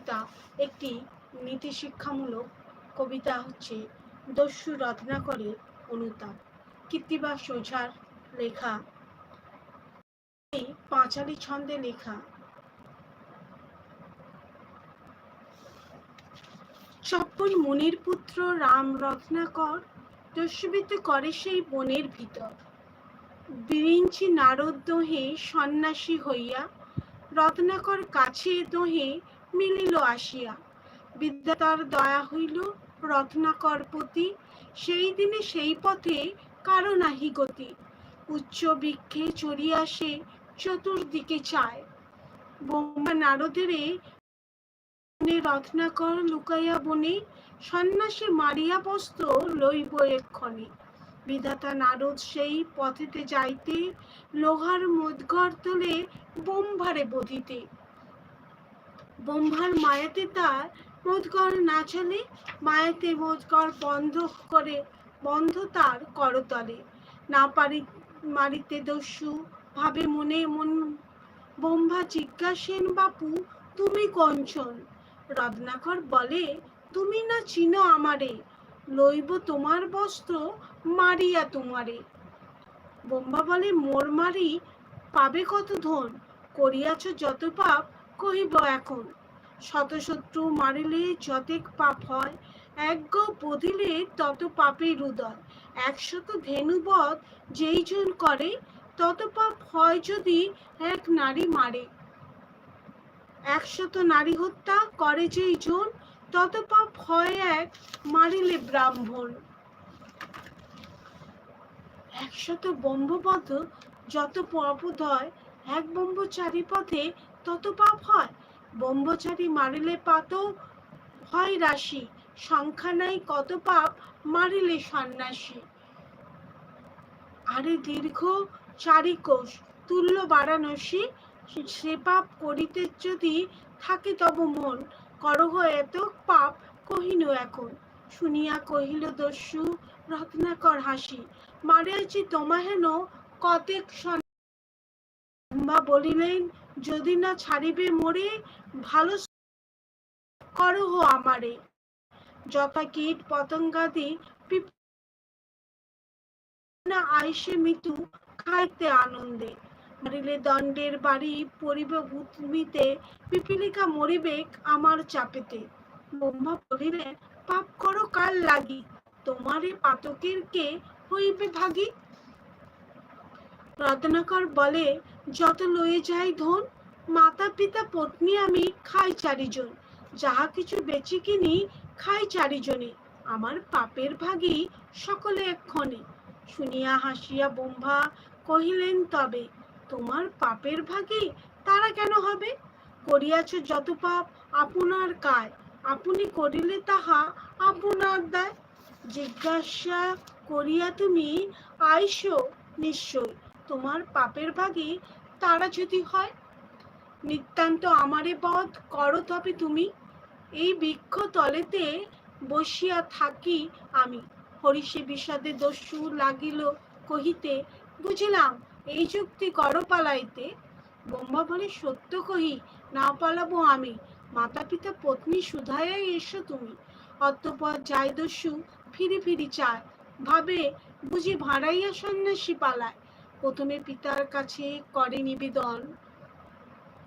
কবিতা একটি নীতি শিক্ষামূলক কবিতা হচ্ছে দস্যু রত্নাকরের অনুতাপ কীর্তিবাস সোঝার লেখা, এই পাঁচালি ছন্দে লেখা। চপ্পল মুনির পুত্র রাম রত্নাকর দস্যুবিত করে সেই বনের ভিতর। বিরিঞ্চি নারদ দোহে সন্ন্যাসী হইয়া, রত্নাকর কাছে দোহে মিলিল আসিয়া। বিদ্যাতার দয়া হইল রত্নাকর প্রতি সেই দিনে সেই পথে কারও নাহি গতি। উচ্চ বৃক্ষে চড়িয়া সে চতুর্দিকে চায়। বোম্বা নারদেরে রত্নাকর লুকাইয়া বনে, সন্ন্যাসী মারিয়া বস্ত্র লইব এক্ষণে। বিধাতা নারদ সেই পথেতে যাইতে, লোহার মুদঘর তোলে বোম্ভারে বধিতে। বোম্ভার মায়াতে তার মুদঘর না চলে, মায়াতে মুদঘর বন্ধ করে, বন্ধ তার করতলে। না পারি, মারিতে দস্যু, ভাবে মনে মন বোম্ভা জিজ্ঞাসেন, বাপু, তুমি কঞ্চন? রত্নাকর বলে, তুমি না চিনো আমারে, লইব তোমার বস্ত্র, মারিয়া তোমারে। বোম্বা বলে, মোর মারি পাবে কত ধন? করিয়াছ যত পাপ কহিব এখন, শতশত্রু মারিলে যতেক পাপ হয় এক গো বধিলে তত পাপের হৃদয় একশত ধেনুবধ যেই জন করে, তত পাপ হয় যদি এক নারী মারে। একশত নারী হত্যা করে যেই জন তত পাপ হয় এক মারিলে ব্রাহ্মণ। একশত ব্রহ্মপথ যত পর্বত হয় এক ব্রহ্মচারী পথে তত পাপ হয়। ব্রহ্মচারী মারিলে পাত হয় রাশি, সংখ্যা নাই কত পাপ মারিলে সন্ন্যাসী। আরে দীর্ঘ চারি কোষ, তুল্য বারাণসী, সে পাপ করিতে যদি থাকে তব মন, করহ এত পাপ কহিল এখন। শুনিয়া কহিল, দস্যু, রত্নাকর হাসি, মারিয়াছি তোমা হেন কতেক মা বলিলেন যদি না ছাড়িবে মরে, ভালো করহ আমারে। যথা কীট পতঙ্গাদি না আইসে মিতু খাইতে আনন্দে। মারিলে দণ্ডের বাড়ি পরিবে ভূমিতে পিপিলিকা মরিবে আমার চাপেতে। ব্রহ্মা বলিলেন, পাপ করো কাল লাগি? তোমারে পাতকের কে হইবে ভাগী? রত্নাকর বলে, যত লয়ে যাই ধন, মাতা, পিতা, পত্নী আমি খাই চারিজন। যাহা কিছু বেচি কিনি, খাই চারিজনে। আমার পাপের ভাগী সকলে এক্ষণে শুনিয়া হাসিয়া ব্রহ্মা কহিলেন, তবে তোমার পাপের ভাগী তারা কেন হবে? করিয়াছ যত পাপ আপনার কায়। আপনি করিলে তাহা আপনার দায়। জিজ্ঞাসা করিয়া তুমি আইসো নিশ্চয়। তোমার পাপের ভাগী তারা যদি হয়। নিতান্ত আমারে বধ করো তবে তুমি। এই বৃক্ষ তলেতে বসিয়া থাকি আমি। হরিষে বিষাদে দস্যু লাগিল কহিতে, বুঝিলাম, এই যুক্তি করো পালাইতে। ব্রহ্মা বলে, সত্য কহি, না পালাবো আমি। মাতা পিতা পত্নী সুধায় এসো তুমি। অতঃপর যায় দস্যু ফিরি ফিরি চায়। ভাবে বুঝি ভাড়াইয়া সন্ন্যাসী পালায়। প্রথমে পিতার কাছে করে নিবেদন।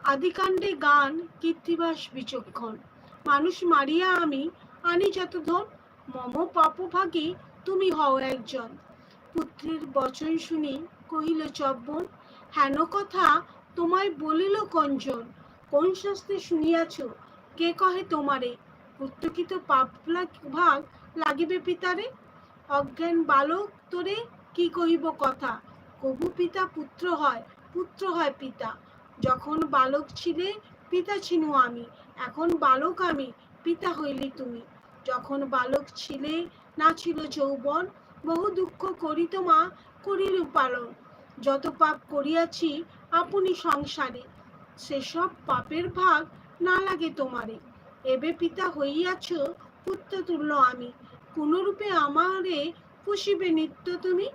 আদিকাণ্ডে গান, কীর্তিবাস, বিচক্ষণ। মানুষ মারিয়া আমি, আনি যত ধন, মম পাপভাগী তুমি হও একজন। পুত্রের বচন শুনি, কহিল চব্বন হেন কথা তোমায় বলিল কঞ্জন? কোন শাস্তি শুনিয়াছ? কে কহে তোমারে? পুত্র কি তো পাপ ভাগ লাগিবে পিতারে? অজ্ঞান বালক তোরে কি কহিব কথা? কবু পিতা পুত্র হয় পুত্র হয় পিতা। যখন বালক ছিলে, পিতা ছিনু আমি। এখন বালক আমি, পিতা হইলি তুমি। যখন বালক ছিলে, না ছিল যৌবন। বহু দুঃখ করিত মা, করিল পালন। যত পাপ করিয়াছি, আপনি সংসারে। সেসব পাপের ভাগ না লাগে তোমারে। এবে পিতা হইয়াছ পুত্র তুল্য আমি। কোনরূপে আমারে পুষিবে নিত্য তুমি?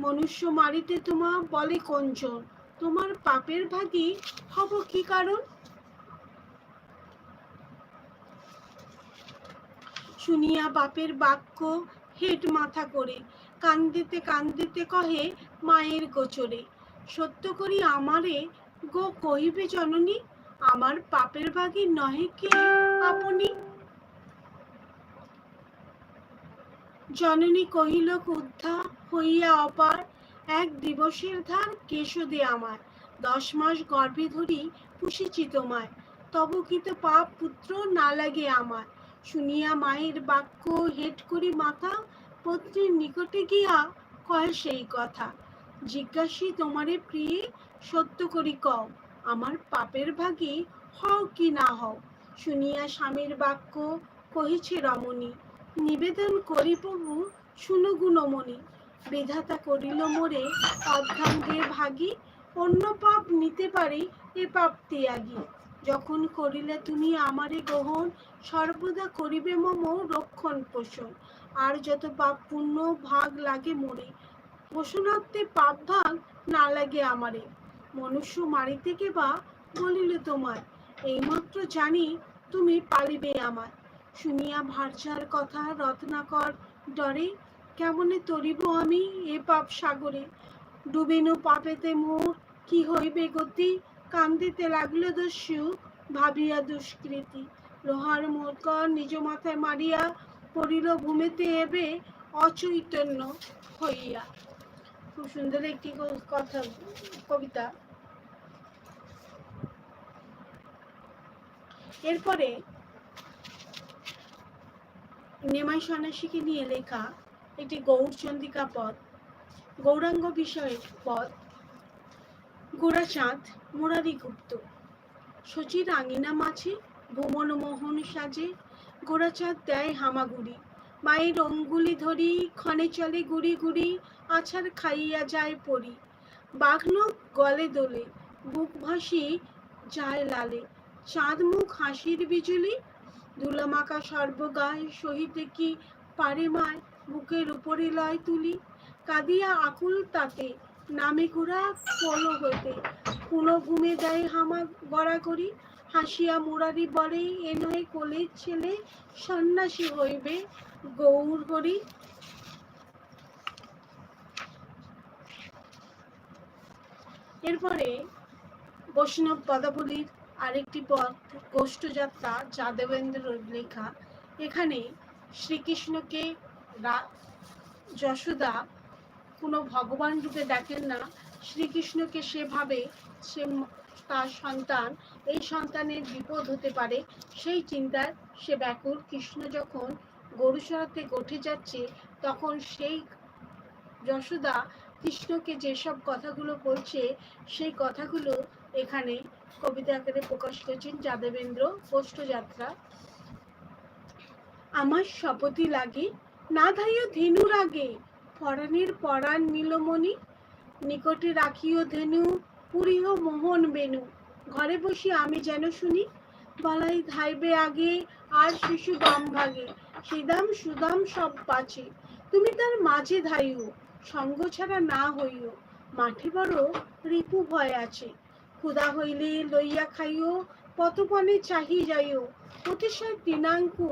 মনুষ্য মারিতে তোমা বলে কঞ্চন, তোমার পাপের ভাগী হব কি কারণ? শুনিয়া বাপের বাক্য হেট মাথা করে, কান্দিতে কান্দিতে কহে মায়ের গোচরে, সত্য করি আমারে গো কহিবে জননী, আমার পাপের ভাগী নহে কে আপনি? জননী কহিল ক্রুদ্ধা হইয়া অপার এক দিবসের ধার কেশদে আমার। দশ মাস গর্ভে ধরি পুষেছি তোমায়। তবু কি তো পাপ পুত্র না লাগে আমার। শুনিয়া মায়ের বাক্য হেট করি মাথা, পত্নীর নিকটে গিয়া কয় সেই কথা। জিজ্ঞাসী তোমারে প্রিয়ে, সত্য করি কও, আমার পাপের ভাগে হও কি না হও। শুনিয়া স্বামীর বাক্য কহিছে রমণী নিবেদন করি প্রভু শুনো গুণমণি। বিধাতা করিল মোরে অর্ধাঙ্গে ভাগি, অন্য পাপ নিতে পারি, এ পাপ ত্যাগী। যখন করিলে তুমি আমারে গ্রহণ, সর্বদা করিবে মম রক্ষণ পোষণ। আর যত পাপ পুণ্য ভাগ লাগে মোরে, পোষণার্থে পাপ ভাগ না লাগে আমারে। মনুষ্য মারিতে কে বা বলিল তোমার এইমাত্র জানি তুমি পালিবে আমার শুনিয়া ভার্যার কথা রত্নাকর ডরে, কেমনে তরিব আমি এ পাপ সাগরে? ডুবিনু পাপেতে মোর কি হইবে গতি? কান্দিতে লাগল দস্যু, ভাবিয়া দুষ্কৃতি। লোহার মোটকর নিজ মাথায় মারিয়া পড়িল ভূমিতে এবে অচৈতন্য হইয়া। খুব সুন্দর একটি কথা, কবিতা। এরপরে নেমাই সন্ন্যাসীকে নিয়ে লেখা একটি গৌরচন্দিকা পদ, গৌরাঙ্গ বিষয়ের পদ গোড়াচাঁদ মুরারি গুপ্ত সচির আঙিনা মাঝে ভুবন মোহন সাজে গোড়াচাঁদ দেয় হামাগুড়ি। মায়ের অঙ্গুলি ধরি, ক্ষণে চলে গুড়ি গুড়ি, আছাড় খাইয়া যায় পড়ি বাঘন গলে দোলে, বুক ভাসি যায় লালে। চাঁদ মুখ হাসির বিজুলি দুলামাকা সর্বগায় সহিতে কি পারে মায়? বুকের উপরে লয় তুলি। কাঁদিয়া আকুল তাতে, নামে ঘোড়া পল হইতে। পুনঃ ঘুমে দেয় হামা গড়া করি। হাসিয়া মুরারি বলে, এ নয় কোলের ছেলে সন্ন্যাসী হইবে গৌর হরি। এরপরে বৈষ্ণব পদাবলীর আরেকটি পথ গোষ্ঠযাত্রা যাদবেন্দ্র লেখা। এখানে শ্রীকৃষ্ণকে যশোদা কোনো ভগবান রূপে দেখেন না। শ্রীকৃষ্ণকে সেভাবে সে তার সন্তান, এই সন্তানের বিপদ হতে পারে। সেই চিন্তায় সে ব্যাকুল। কৃষ্ণ যখন গরু চড়াতে গোঠে যাচ্ছে, তখন সেই যশোদা কৃষ্ণকে যেসব কথাগুলো বলছে, সেই কথাগুলো এখানে কবিতা আকারে প্রকাশ করেছেন যাদবেন্দ্র পোষ্টযাত্রা আমার শপথই লাগে, না ধাইও ধেনুর আগে পরাণের পরাণ নীলমণি, নিকটে রাখিও ধেনু, পুরিহ মোহন বেনু। ঘরে বসি আমি যেন শুনি, বলাই ধাইবে আগে, আর শিশু বাম ভাগে। সিদাম সুদাম সব পাচে তুমি তার মাঝে ধাইও, সঙ্গ ছাড়া না হইও। মাঠে বড় রিপু ভয় আছে ক্ষুধা হইলে লইয়া খাইও পতপনে চাহি যাইও। অতিশয় তৃণাঙ্কু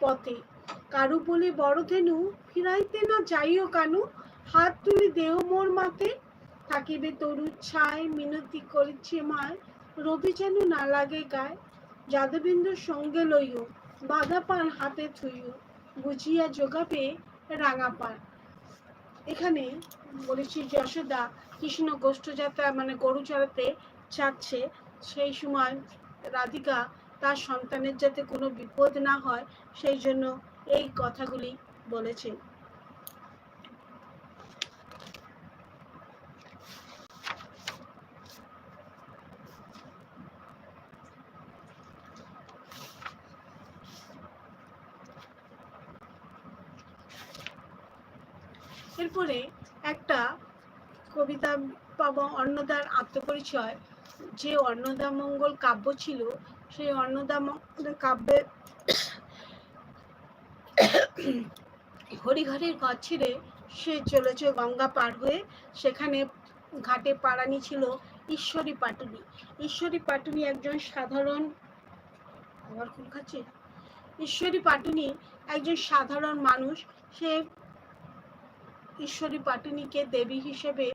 পথে। কারু বলে, বড় ধেনু, ফিরাইতে না যাইও কানু? হাত তুলি দেহ মোর মাতে থাকিবে তরুর ছায় মিনতি করিছে মায় রবি যেন না লাগে গায়, যাদবেন্দ্র সঙ্গে লইও। বাধা পান হাতে থুইও। বুঝিয়া যোগাবে রাঙা পান। এখানে বলেছি, যশোদা কৃষ্ণ গোষ্ঠযাত্রা মানে গরু চড়াতে চাচ্ছে, সেই সময় রাধিকা তার সন্তানের যাতে কোনো বিপদ না হয়, সেই জন্য এই কথাগুলি বলেছেন এরপরে একটা কবিতা পাবো অন্নদার আত্মপরিচয়, যে অন্নদা মঙ্গল কাব্য ছিল, সেই অন্নদা মঙ্গল কাব্যে হরিঘরের ঘর ছেড়ে সে চলেছে গঙ্গা পার হয়ে। সেখানে ঘাটে পাড়ানি ছিল ঈশ্বরী পাটুনি। ঈশ্বরী পাটুনি একজন সাধারণ আবার কোন খাচ্ছে ঈশ্বরী পাটুনি একজন সাধারণ মানুষ। সে ঈশ্বরী পাটুনিকে দেবী হিসেবে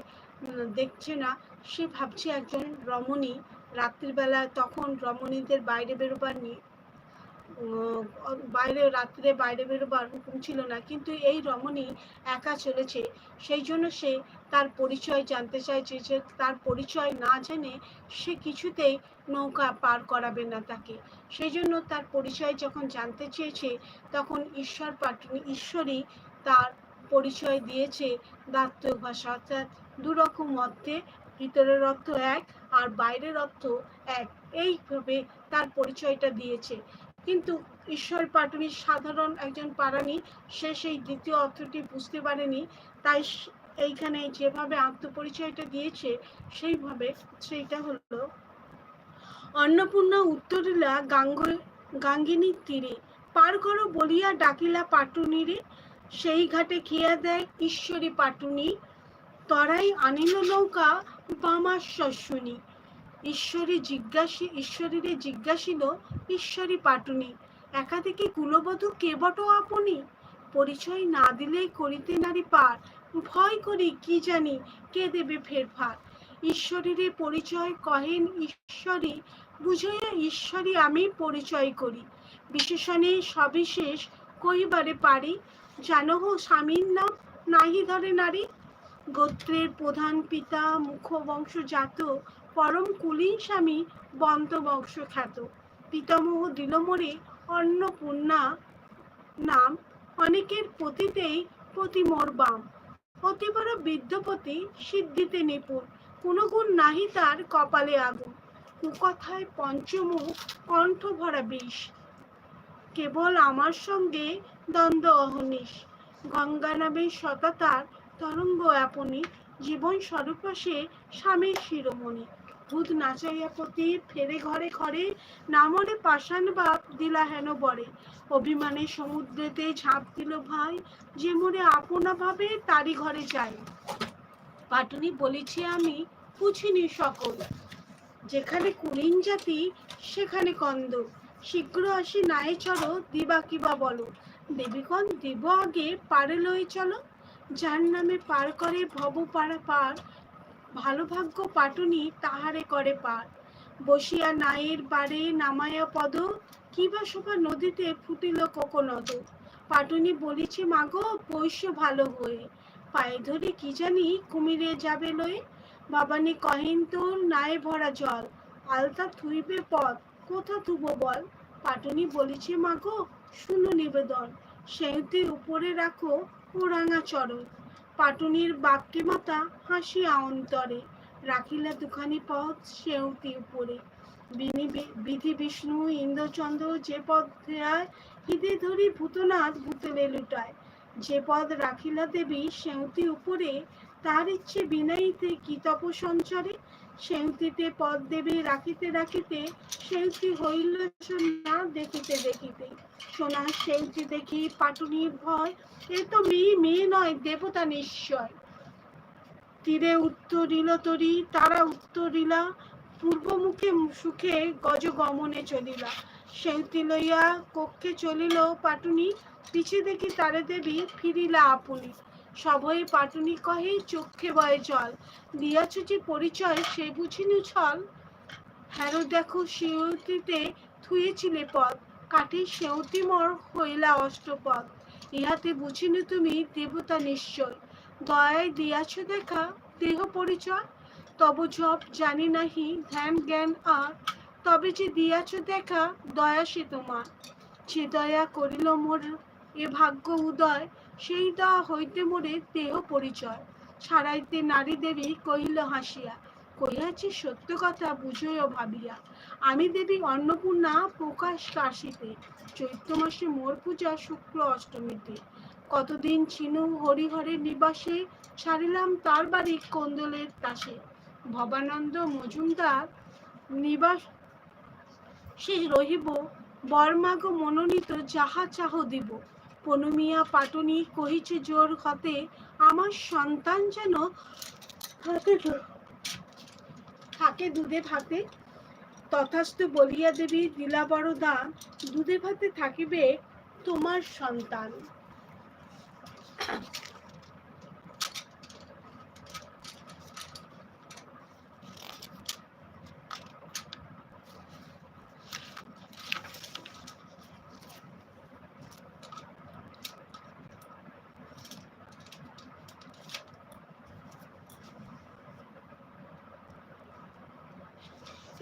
দেখছে না। সে ভাবছে একজন রমণী। রাত্রিবেলা তখন রমণীদের বাইরে বেরোবার নিয়ে বাইরে রাত্রে বাইরে বেরোবার হুকুম ছিল না। কিন্তু এই রমণী একা চলেছে। সেই জন্য সে তার পরিচয় জানতে চাইছে যে তার পরিচয় না জেনে সে কিছুতেই নৌকা পার করাবে না তাকে। সেই জন্য তার পরিচয় যখন জানতে চেয়েছে, তখন ঈশ্বর পাটনি ঈশ্বরই তার পরিচয় দিয়েছে দাত্তক ভাষা। অর্থাৎ দুরকম অর্থে ভিতরের অর্থ এক আর বাইরের অর্থ এক। এইভাবে তার পরিচয়টা দিয়েছে। কিন্তু ঈশ্বর পাটনি সাধারণ একজন পারানি সে সেই দ্বিতীয় অর্থটি বুঝতে পারেনি। তাই এইখানে যেভাবে আত্মপরিচয়টা দিয়েছে, সেইভাবে সেইটা হলো অন্নপূর্ণা উত্তরিলা গাঙ্গ, গাঙ্গিনীর তীরে। পার করো বলিয়া ডাকিলা পাটুনিরে। সেই ঘাটে খেয়া দেয় ঈশ্বরী পাটুনি। তরাই আনিল নৌকা শস্যনি ঈশ্বরী জিজ্ঞাসী ঈশ্বরীরে জিজ্ঞাসিল, ঈশ্বরী পাটুনি, একাধিকে কুলবধূ কে বট আপনি? পরিচয় না দিলেই করিতে নারী পার। ভয় করি, কি জানি, কে দেবে ফেরফার? ঈশ্বরীরে পরিচয় কহেন ঈশ্বরী, বুঝাইয়া ঈশ্বরী আমি পরিচয় করি। বিশেষণে সবিশেষ কইবারে পারি জানো হো স্বামীর নাম নাহি ধরে নারী। গোত্রের প্রধান পিতা মুখ বংশজাত পরম কুলীন স্বামী বন্ত বংশ খ্যাত। পিতামহ দিল মোরে অন্নপূর্ণা নাম অনেকের পতিতেই পতি মোর বাম। অতিবর বিদ্যপতি সিদ্ধিতে নিপুণ। কোন গুণ নাহি তার কপালে আগুন। কুকথায় পঞ্চমুখ কণ্ঠ ভরা বিষ। কেবল আমার সঙ্গে দ্বন্দ্ব অহনিশ। গঙ্গা নামে সততার তরঙ্গ আপনি জীবন স্বরূপাশে স্বামীর শিরোমণি। ভূত নাচাইয়া পতি ফেরে ঘরে ঘরে নামরে পাষাণ বাপ দিলা হেন বরে। অভিমানে সমুদ্রেতে ঝাঁপ দিল ভাই, যে মোরে আপনা ভাবে তারি ঘরে যাই পাটুনি বলেছি আমি, পুছিনি সকল। যেখানে কুলিন জাতি, সেখানে কন্দ। শীঘ্র আসি নায়ে চলো, দিবা কিবা বলো। দেবীগণ দিব আগে, পারে লয়ে চলো। যার নামে পার করে ভব পাড়া পার ভালো ভাগ্য পাটুনি তাহারে করে পার। বসিয়া নায়ের বারে নামায়া পদ, কিবা শোভা নদীতে ফুটিল কোকনদ। পাটুনি বলিছে, মাগো পৈশ্য ভালো হয়ে। পায়ে ধরে কি জানি কুমিরে যাবে লয়ে। বাবানি কহেন, তোর নায়ে ভরা জল, আলতা থুইবে পথ কোথা থুব বল? পাটুনি বলিছে, মাগো, শুনো নিবেদন, সেউতে উপরে রাখো ও রাঙা চরণ। পাটুনির বাক্যে মাতা হাসিয়া অন্তরে, রাখিলা দুখানি পথ সেউতি উপরে। বিধি বিষ্ণু ইন্দ্রচন্দ্র যে পথ দেয় হৃদে ধরি ভূতনাথ ভূতলে লুটায়। যে পদ রাখিলা দেবী সেউতি উপরে, তার ইচ্ছে বিনাইতে কি তপ সঞ্চরে সেউতিতে পদ দেবী রাখিতে রাখিতে সেউতি হইল সোনা দেখিতে দেখিতে। সোনা সেউতি দেখি পাটুনির ভয়, এ তো মেয়ে মেয়ে নয়, দেবতা নিশ্চয়। তীরে উত্তরিল তরি, তারা উত্তর উত্তরিলা, পূর্বমুখে সুখে গজ গমনে চলিলা। সেউতি লইয়া কক্ষে চলিল পাটুনি, পিছে দেখি তারে দেবী ফিরিলা আপনি। সভয়ে পাটুনি কহে, চক্ষে বয়ে জল। দিয়াছ যে পরিচয়, সে বুঝিনু ছল। হ্যারো দেখো সেউতিতে থুয়েছিলে পদ। কাঠে সেউতি মর হইলা অষ্টপদ। ইহাতে বুঝিনু তুমি দেবতা নিশ্চয় দয়ায় দিয়াছ দেখা দেহ পরিচয়। তব জপ জানি নাহি, ধ্যান, জ্ঞান আর। তবে যে দিয়াছ দেখা, দয়া সে তোমার। যে দয়া করিল মোর এ ভাগ্য উদয় সেই দয়া হইতে মোরে দেহ পরিচয়। ছাড়াইতে নারী দেবী কহিল, হাসিয়া, কহিয়াছি, সত্য কথা বুঝইও ভাবিয়া। আমি দেবী অন্নপূর্ণা প্রকাশ কাশিতে। চৈত্র মাসে মোর পূজা শুক্ল অষ্টমীতে। কতদিন চিনু হরিহরের নিবাসে ছাড়িলাম তার বাড়ি কোন্দলের তাসে। ভবানন্দ মজুমদার নিবাস সে রহিব, বর্মাগ মনোনীত যাহা চাহ দিব। পনুমিয়া পাটনি কহিছে জোর হতে, আমার সন্তান যেন থাকে দুধে ভাতে। তথাস্তু বলিয়া দেবী দিলাবরদা দুধে ভাতে থাকিবে তোমার সন্তান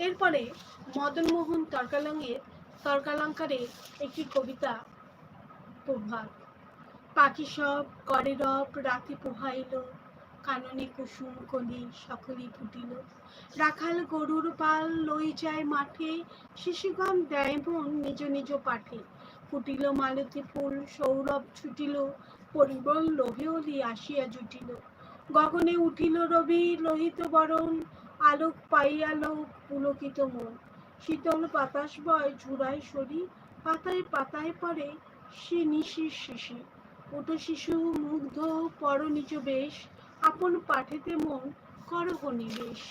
এরপরে মদনমোহন তর্কালঙ্গের তর্কালঙ্কারে একটি কবিতা প্রভাত। পাখি সব করে রব, রাতে পোহাইল কাননে কুসুম কলি সকলই ফুটিল। রাখাল গরুর পাল লই যায় মাঠে, শিশুগণ দেয় বোন নিজ নিজ পাঠে। ফুটিল মালতী ফুল, সৌরভ ছুটিল পরিবল লোহে অলি আসিয়া জুটিল। গগনে উঠিল রবি, লোহিত বরণ, আলোক পাইয়া লোক পুলকিত মন। শীতল বাতাস বয় ঝুড়ায় সরি, পাতায় পাতায় পড়ে সে নিশির শেষে ওট শিশু, মুগ্ধ পর নিজ বেশ, আপন পাঠেতে মন কর নিবেশ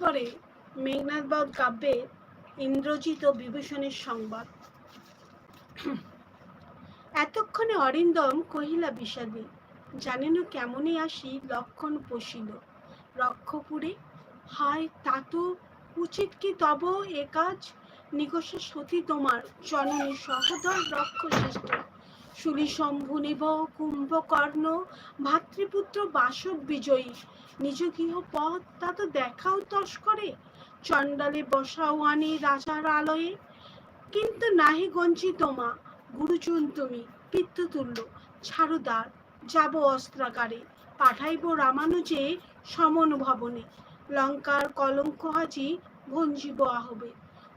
এরপরে মেঘনাথবধ কাব্যে ইন্দ্রজিৎ ও বিভূষণের সংবাদ। এতক্ষণে অরিন্দম কহিলা বিষাদে, জানেন কেমনই আসি লক্ষণ পশিল রক্ষপুরে? হায়, তা তো উচিত কি তব এ কাজ? নিকষ সতী তোমার জননী সহদর রক্ষ শ্রেষ্ঠ শুলি শম্ভু নিব কুম্ভকর্ণ, ভাতৃপুত্র বাসব বিজয়ী। নিজ গৃহ পথ তা তো দেখাও তস্করে চণ্ডালে বসাও আনি রাজার আলয়ে। কিন্তু নাহি গঞ্জি তোমা গুরুজন তুমি, পিত্ততুল্য, ছাড়ুদার, যাব অস্ত্রাগারে। পাঠাইব রামানুজে সমন ভবনে। লঙ্কার কলঙ্ক হাজি ভঞ্জিব আহবে।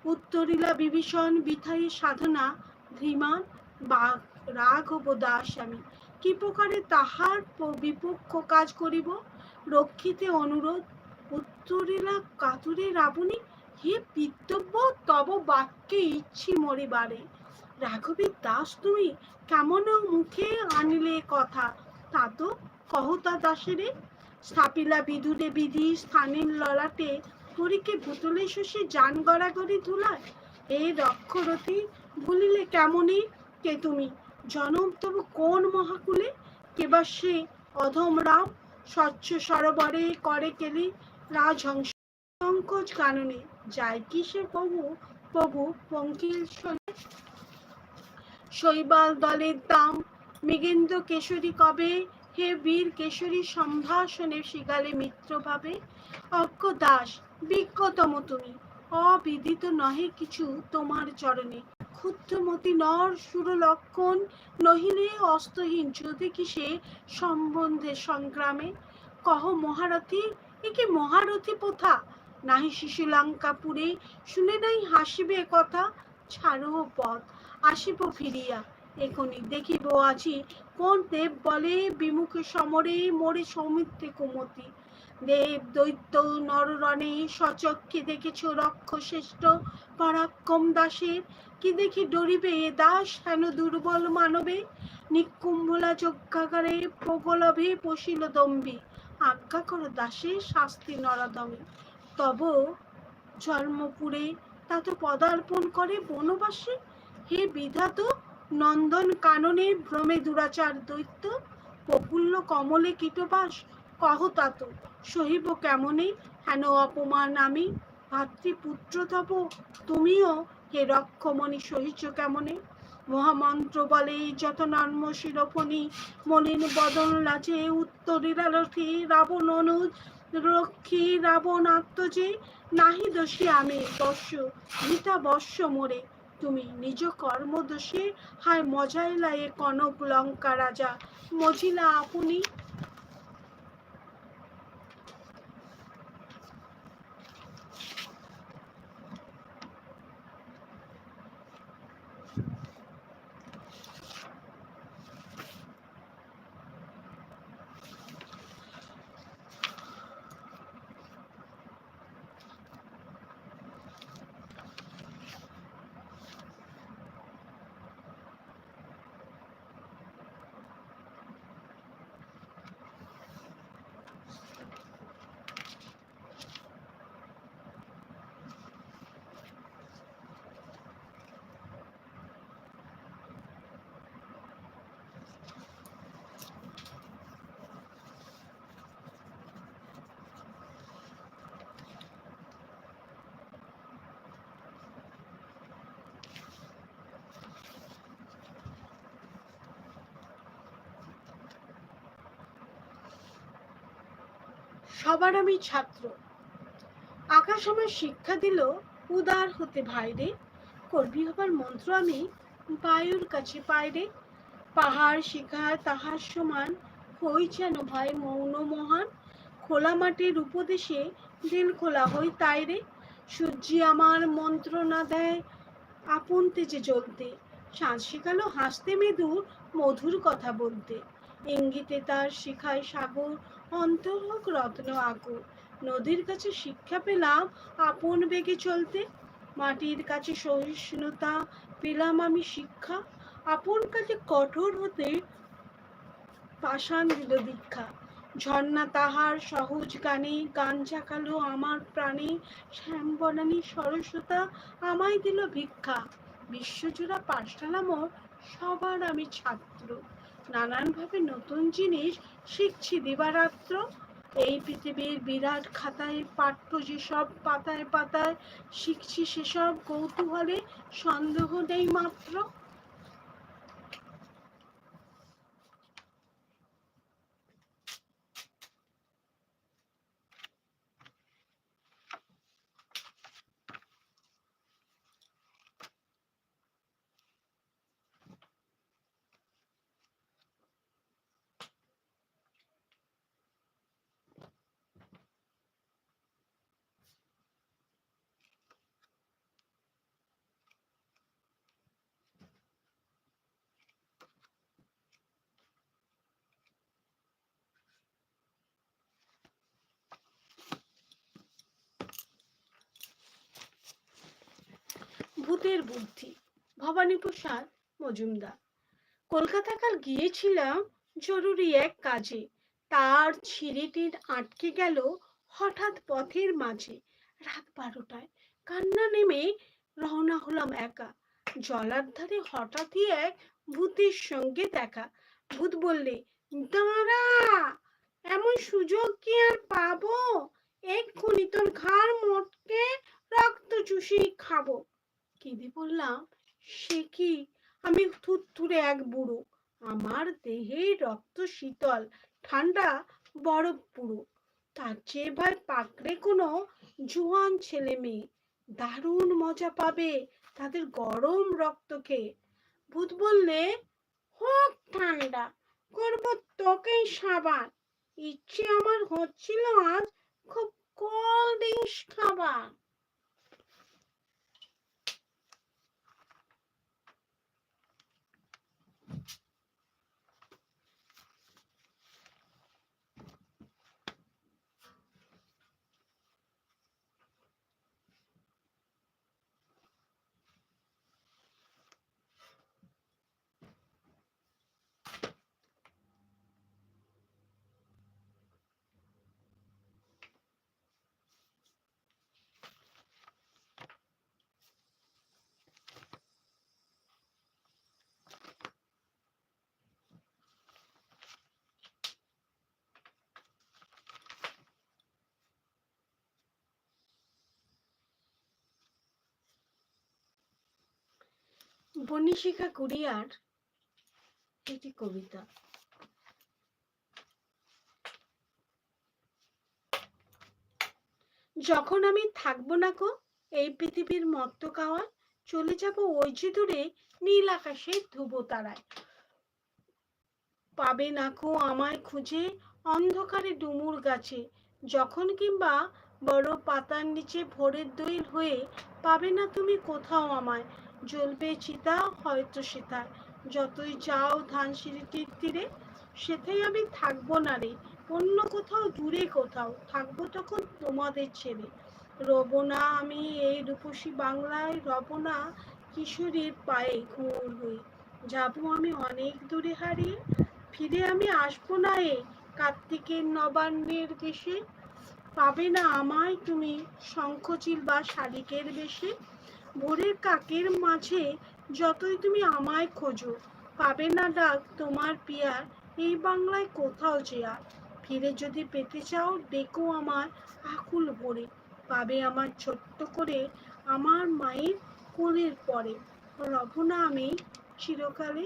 উত্তরিলা বিভীষণ বিথায়ী সাধনা, ধীমান বা রাঘব দাস আমি কি প্রকারে তাহার বিপক্ষ কাজ করিব? রক্ষিতে অনুরোধ। উত্তরিলা কাতুরে রাবণী, হে পিতব্য তব বাক্যে ইচ্ছি মরিবারে। রাঘবীর দাস, তুমি কেমন মুখে আনিলে কথা? তা তো কহতা দাসেরে। স্থাপিলা বিদুরে বিধি, স্থানের ললাটে। হরিকে ভুতলে শশী যান গড়াগড়ি ধুলায়। এ রক্ষরতি ভুলিলে কেমনই কে তুমি? জনম তবু কোন মহাকুলে? কেবা সে অধম রাম স্বচ্ছ সরোবরে করে কেলি রাজহংস কাননে। যায় কি সে প্রভু? প্রভু পঙ্কিল শোনে। শৈবাল দলের দাম, মৃগেন্দ্র কেশরী কবে? হে বীর কেশরী সম্ভাষণে শিগালে মিত্র ভাবে। অজ্ঞ দাস, বিজ্ঞতম তুমি, অবিদিত নহে কিছু তোমার চরণে। ক্ষুদ্রমতি নর সুরলক্ষণ নহিলে অস্তহীন যদি কি সে সম্বন্ধে সংগ্রামে? কহ নাহি শিশু লঙ্কাপুরে শুনে নাই হাসিবে কথা? ছাড়ো পথ, আসিব ফিরিয়া। এখনি দেখিব আজি কোন দেব বলে বিমুখে সমরে মোরে সৌমিত্রে কুমতি। দেব দৈত্য নররণে সচক্ষে দেখেছ রক্ষ শ্রেষ্ঠ পরাক্রম দাসের। কি দেখি ডরিবে? দাস হেন দুর্বল মানবে? নিকুম্ভলা যজ্ঞাগারে প্রগলভে পশিল দম্ভি। আজ্ঞা করো দাসে শাস্তি নরাদমে। তব জন্মপুরে তাত পদার্পণ করে বনবাসে। হে বিধাত নন্দন কাননে ভ্রমে দুরাচার দৈত্য। প্রফুল্ল কমলে কীটবাস, কহ তাত, সহিব কেমনে? হেন অপমান আমি। ভাতৃপুত্র তব তুমিও হে রক্ষমণি সহিছ কেমনে? মহামন্ত্র বলে যত নর্ম শিরোপণি, মলিন বদন লাজে উত্তরিলালথি রাবণ অনুজ, রক্ষী রাবণ আত্মজে নাহি দোষী আমি বর্ষ গীতা বর্ষ মোরে। তুমি নিজ কর্ম দোষে, হায় মজাইলা এ কনক লঙ্কা রাজা। মজিলা আপনি সবার আমি ছাত্র। আকাশ আমার শিক্ষা দিল, উদার হতে ভাইরে করবি হবার মন্ত্র আমি বায়ুর কাছে পাইরে পাহাড় শিখার তাহার সমান, হই যেন ভাই মৌন মহান। খোলা মাটির উপদেশে দিল খোলা হই তাইরে সূর্যি আমার মন্ত্র না দেয়, আপন তেজে জ্বলতে। সাঁঝ শেখালো হাসতে মেদুর মধুর কথা বলতে। ইঙ্গিতে তার শিখায় সাগর অন্তর রত্ন আকুর নদীর কাছে শিক্ষা পেলাম আপন বেগে চলতে। মাটির কাছে সহিষ্ণুতা পেলাম আমি শিক্ষা। আপন কাছে কঠোর হতে পাষাণ দিল দীক্ষা। ঝর্ণা তাহার সহজ গানে গান জাকালো আমার প্রাণে। শ্যাম বনানী সরস্বতা আমায় দিল ভিক্ষা। বিশ্বজোড়া পাঠশালা মোর সবার আমি ছাত্র। নানানভাবে নতুন জিনিস শিখছি। দিবারাত্র এই পৃথিবীর বিরাট খাতায়, পাঠ্য যেসব পাতায় পাতায় শিখছি, সেসব কৌতূহলে সন্দেহ নেই মাত্র। ভূতের বুদ্ধি। ভবানীপ্রসাদ মজুমদার কলকাতা কাল গিয়েছিলাম জরুরি এক কাজে। তার ছিঁড়িটির আটকে গেল হঠাৎ পথের মাঝে। রাত বারোটায় কান্না নেমে রওনা হলাম একা। জলার ধারে হঠাৎই এক ভূতের সঙ্গে দেখা। ভূত বললে, দাঁড়া, এমন সুযোগ কি আর পাবো? এক্ষুনি তোর ঘাড় মোটকে রক্ত চুষি খাব। কেঁদে বললাম, সে কি? আমি থুরথুরে এক বুড়ো। আমার দেহে রক্ত শীতল, ঠান্ডা, বরফ পুরো। তার চেয়ে ভাই পাকড়ে কোনো জোয়ান ছেলে মেয়ে। দারুণ মজা পাবে তাদের গরম রক্ত খেয়ে ভূত বললে, হোক ঠান্ডা, করব তোকেই সাবান। ইচ্ছে আমার হচ্ছিল আজ খুব কোল্ড ড্রিঙ্কস খাবার। বনিশিখা কুরিয়ার একটি কবিতা। যখন আমি থাকব না কো এই পৃথিবীর মত্ত খাওয়া চলে যাব ওই যে দূরে, নীল আকাশে ধ্রুব তারায়। পাবে না কো আমায় খুঁজে অন্ধকারে ডুমুর গাছে, যখন কিংবা বড় পাতার নিচে ভোরের দইল হয়ে, পাবে না তুমি কোথাও আমায় জ্বলবে চিতা, হয়তো সেটা যতই যাও ধানসিঁড়িটির তীরে সেটাই আমি থাকব না রে। অন্য কোথাও, দূরে কোথাও, থাকব তখন তোমাদের ছেড়ে। রব না আমি এই রূপসী বাংলায়, রব না কিশোরীর পায়ে ঘুর হয়ে। যাব আমি অনেক দূরে হারিয়ে ফিরে আমি আসব না এ কার্তিকের নবান্নের দেশে। পাবে না আমায় তুমি শঙ্খচিল বা শালিকের বেশে। ভোরের কাকের মাঝে যতই তুমি আমায় খোঁজো, পাবে না ডাক তোমার পিয়ার, এই বাংলায় কোথাও যে আর। ফিরে যদি পেতে চাও, ডেকো আমার আকুল ভরে, পাবে আমার ছোট্ট করে আমার মায়ের কোলের পরে। রবনা আমি চিরকালে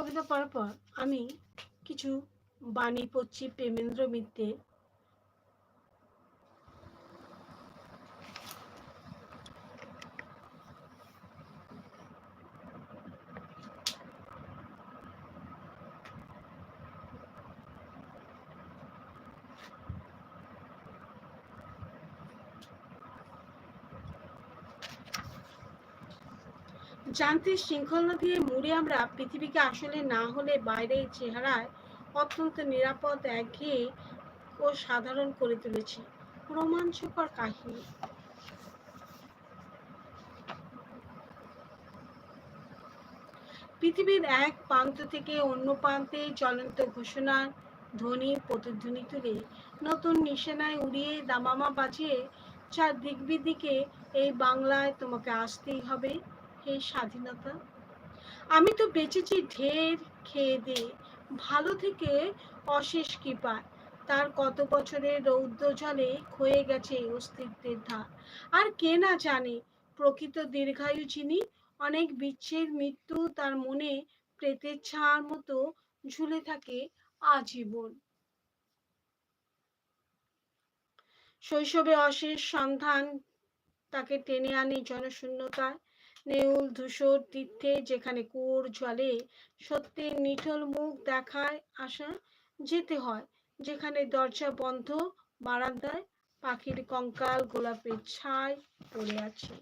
কবিতা পড়ার পর আমি কিছু বাণী পড়ছি প্রেমেন্দ্র মিত্রের। যান্ত্রিক শৃঙ্খলা দিয়ে মুড়ে আমরা পৃথিবীকে আসলে না হলে বাইরের চেহারায় অত্যন্ত নিরাপদ, একঘেয়ে ও সাধারণ করে তুলেছি। রোমাঞ্চকর কাহিনী। পৃথিবীর এক প্রান্ত থেকে অন্য প্রান্তে চলন্ত ঘোষণার ধ্বনি, প্রতিধ্বনি তুলে নতুন নিশানায় উড়িয়ে দামামা বাজিয়ে চার দিক বিদিকে এই বাংলায় তোমাকে আসতেই হবে। হে স্বাধীনতা। আমি তো বেঁচেছি ঢের খেয়ে দিয়ে, ভালো থেকে অশেষ কৃপায় তার কত বছরের রৌদ্র জলে ক্ষয়ে গেছে অস্তিত্বের ধার। আর কে না জানে, প্রকৃত দীর্ঘায়ু চিনি অনেক বিচ্ছের মৃত্যু তার মনে প্রেতের ছাড় মতো ঝুলে থাকে আজীবন। শৈশবে অশেষ সন্ধান তাকে টেনে আনে জনশূন্যতায়। নেউল ধূসর তীর্থে যেখানে কোর জলে সত্যের নিঠল মুখ দেখায় আসা যেতে হয়, যেখানে দরজা বন্ধ, বারান্দায় পাখির কঙ্কাল গোলাপের ছাই পড়ে আছে।